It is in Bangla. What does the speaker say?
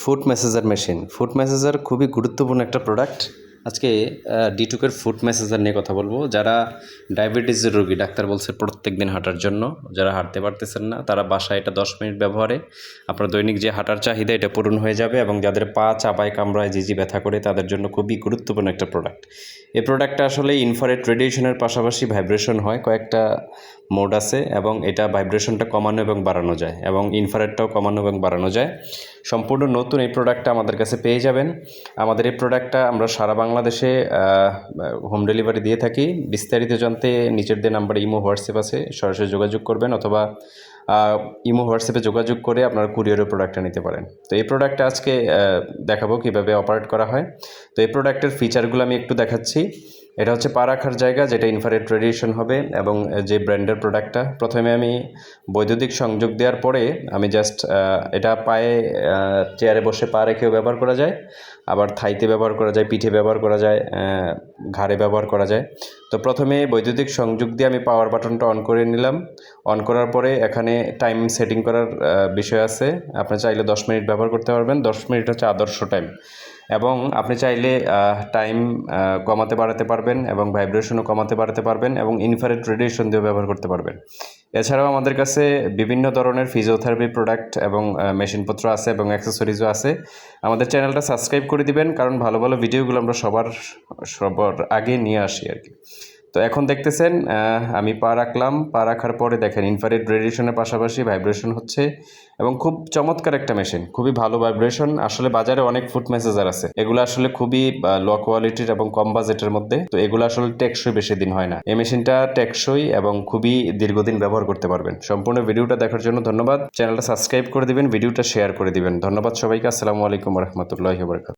Food messenger machine food messenger খুবই গুরুত্বপূর্ণ একটা প্রোডাক্ট আজকে ডিটুকের ফুড মেসেজার নিয়ে কথা বলব। যারা ডায়াবেটিসের রোগী, ডাক্তার বলছে প্রত্যেক দিন হাঁটার জন্য। যারা হাঁটতে পারতেছেন না, তারা বাসায় এটা দশ মিনিট ব্যবহারে। আপনার দৈনিক যে হাঁটার চাহিদা, এটা পূরণ হয়ে যাবে এবং যাদের পা চাপায় কামড়ায় জিজি ব্যথা করে, তাদের জন্য খুবই গুরুত্বপূর্ণ একটা প্রোডাক্ট এই প্রোডাক্টটা আসলে ইনফারেট রেডিয়েশনের পাশাপাশি ভাইব্রেশন হয়। কয়েকটা মোড আছে এবং এটা ভাইব্রেশনটা কমানো এবং বাড়ানো যায় এবং ইনফারেটটাও কমানো এবং বাড়ানো যায়। সম্পূর্ণ নতুন এই প্রোডাক্টটা আমাদের কাছে পেয়ে যাবেন। আমাদের এই প্রোডাক্টটা আমরা সারা বাংলাদেশে হোম ডেলিভারি দিয়ে থাকি। বিস্তারিত জানতে নিচের দিয়ে নাম্বার ইমো, হোয়াটসঅ্যাপ আছে, সরাসরি যোগাযোগ করবেন অথবা ইমো, হোয়াটসঅ্যাপে যোগাযোগ করে আপনার কুরিয়ারের প্রোডাক্টটা নিতে পারেন। তো এই প্রোডাক্টটা আজকে দেখাবো কীভাবে অপারেট করা হয়। তো এই প্রোডাক্টের ফিচারগুলো আমি একটু দেখাচ্ছি। এটা হচ্ছে পা রাখার জায়গা, যেটা ইনফারেট রেডিয়েশন হবে এবং যে ব্র্যান্ডের প্রোডাক্টটা প্রথমে আমি বৈদ্যুতিক সংযোগ দেওয়ার পরে আমি জাস্ট এটা পায়ে চেয়ারে বসে পা রেখেও ব্যবহার করা যায়। আবার থাইতে ব্যবহার করা যায়, পিঠে ব্যবহার করা যায় ঘাড়ে ব্যবহার করা যায়। তো প্রথমে বৈদ্যুতিক সংযোগ দিয়ে আমি পাওয়ার বাটনটা অন করে নিলাম। অন করার পরে এখানে টাইম সেটিং করার বিষয় আছে। আপনি চাইলে দশ মিনিট ব্যবহার করতে পারবেন। দশ মিনিট হচ্ছে আদর্শ টাইম এবং আপনি চাইলে টাইম কমাতে বাড়াতে পারবেন এবং ভাইব্রেশনও কমাতে বাড়াতে পারবেন এবং ইনফারেট রেডিয়েশন দিয়েও ব্যবহার করতে পারবেন। এছাড়াও আমাদের কাছে বিভিন্ন ধরনের ফিজিওথেরাপি প্রোডাক্ট এবং মেশিনপত্র আছে এবং অ্যাক্সেসরিজও আছে। আমাদের চ্যানেলটা সাবস্ক্রাইব করে দিবেন, কারণ ভালো ভালো ভিডিওগুলো আমরা সবার সবার আগে নিয়ে আসি আর কি। তো এখন দেখতেছেন আমি পা রাখলাম। পা রাখার পরে দেখেন ইনফারেট রেডিয়েশনের পাশাপাশি ভাইব্রেশন হচ্ছে এবং খুব চমৎকার একটা মেশিন খুবই ভালো ভাইব্রেশন আসলে বাজারে অনেক ফুড মেসেজার আছে। এগুলো আসলে খুবই লো কোয়ালিটির এবং কম বাজেটের মধ্যে। তো এগুলো আসলে টেকসই বেশি দিন হয় না। এই মেশিনটা টেকসই এবং খুবই দীর্ঘদিন ব্যবহার করতে পারবেন। সম্পূর্ণ ভিডিওটা দেখার জন্য ধন্যবাদ। চ্যানেলটা সাবস্ক্রাইব করে দিবেন, ভিডিওটা শেয়ার করে দিবেন। ধন্যবাদ সবাইকে। আসসালামু আলাইকুম রহমতুল্লাহ বরকাত